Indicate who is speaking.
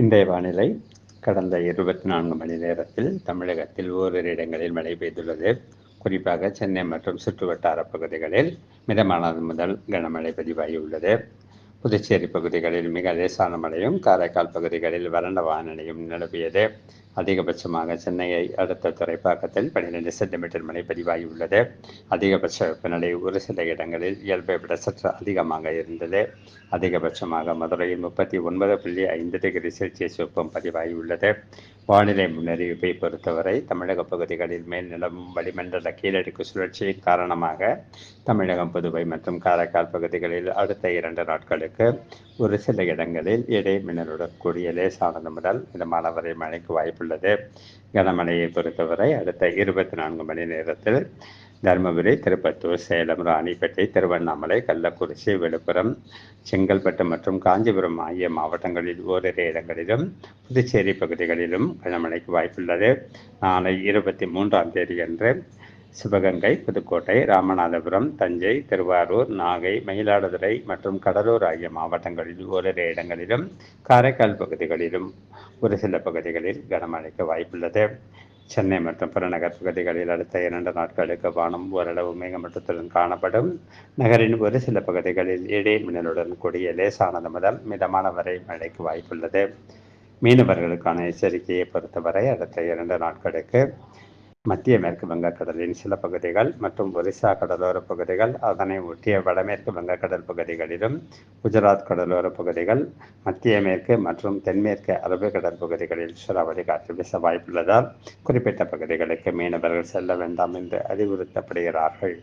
Speaker 1: இன்றைய வானிலை கடந்த இருபத்தி நான்கு மணி நேரத்தில் தமிழகத்தில் ஓரிரு இடங்களில் மழை பெய்துள்ளது குறிப்பாக சென்னை மற்றும் சுற்றுவட்டார பகுதிகளில் மிதமானது முதல் கனமழை பதிவாகியுள்ளது புதுச்சேரி பகுதிகளில் மிக லேசான மழையும் காரைக்கால் பகுதிகளில் வறண்ட வானிலையும் நிலவியது அதிகபட்சமாக சென்னையை அடுத்த துறைப்பாக்கத்தில் பனிரெண்டு சென்டிமீட்டர் மழை பதிவாகியுள்ளது அதிகபட்ச வெப்பநிலை ஒரு சில இடங்களில் இயல்பை விட சற்று அதிகமாக இருந்தது அதிகபட்சமாக மதுரையில் முப்பத்தி ஒன்பது புள்ளி ஐந்து டிகிரி செல்சியஸ் வெப்பம் பதிவாகியுள்ளது வானிலை முன்னறிவிப்பை பொறுத்தவரை தமிழக பகுதிகளில் மேல் நிலவும் வளிமண்டல கீழடுக்கு சுழற்சி காரணமாக தமிழகம் புதுவை மற்றும் காரைக்கால் பகுதிகளில் அடுத்த இரண்டு நாட்களுக்கு ஒரு சில இடங்களில் இடை மின்னலுடன் கூடிய லேசானது முதல் மிதமான வரை மழைக்கு வாய்ப்புள்ளது கனமழையை பொறுத்தவரை அடுத்த இருபத்தி நான்கு மணி நேரத்தில் தருமபுரி திருப்பத்தூர் சேலம் ராணிப்பேட்டை திருவண்ணாமலை கள்ளக்குறிச்சி விழுப்புரம் செங்கல்பட்டு மற்றும் காஞ்சிபுரம் ஆகிய மாவட்டங்களில் ஓரிரு இடங்களிலும் புதுச்சேரி பகுதிகளிலும் கனமழைக்கு வாய்ப்புள்ளது நாளை இருபத்தி மூன்றாம் தேதி அன்று சிவகங்கை புதுக்கோட்டை ராமநாதபுரம் தஞ்சை திருவாரூர் நாகை மயிலாடுதுறை மற்றும் கடலூர் ஆகிய மாவட்டங்களில் ஓரிரு இடங்களிலும் காரைக்கால் பகுதிகளிலும் ஒரு சில பகுதிகளில் கனமழைக்கு வாய்ப்புள்ளது சென்னை மற்றும் புறநகர் பகுதிகளில் அடுத்த இரண்டு நாட்களுக்கு வானம் ஓரளவு மேகமூட்டத்துடன் காணப்படும் நகரின் ஒரு சில பகுதிகளில் இடை மின்னலுடன் கூடிய லேசானது முதல் மிதமான வரை மழைக்கு வாய்ப்புள்ளது மீனவர்களுக்கான எச்சரிக்கையை பொறுத்தவரை அடுத்த இரண்டு நாட்களுக்கு மத்திய மேற்கு வங்கக்கடலின் சில பகுதிகள் மற்றும் ஒரிசா கடலோர பகுதிகள் அதனை ஒட்டிய வடமேற்கு வங்கக்கடல் பகுதிகளிலும் குஜராத் கடலோர பகுதிகள் மத்திய மேற்கு மற்றும் தென்மேற்கு அரபிக்கடல் பகுதிகளில் சூறாவளி காற்று வீச வாய்ப்புள்ளதால் குறிப்பிட்ட பகுதிகளுக்கு மீனவர்கள் செல்ல வேண்டாம் என்று அறிவுறுத்தப்படுகிறார்கள்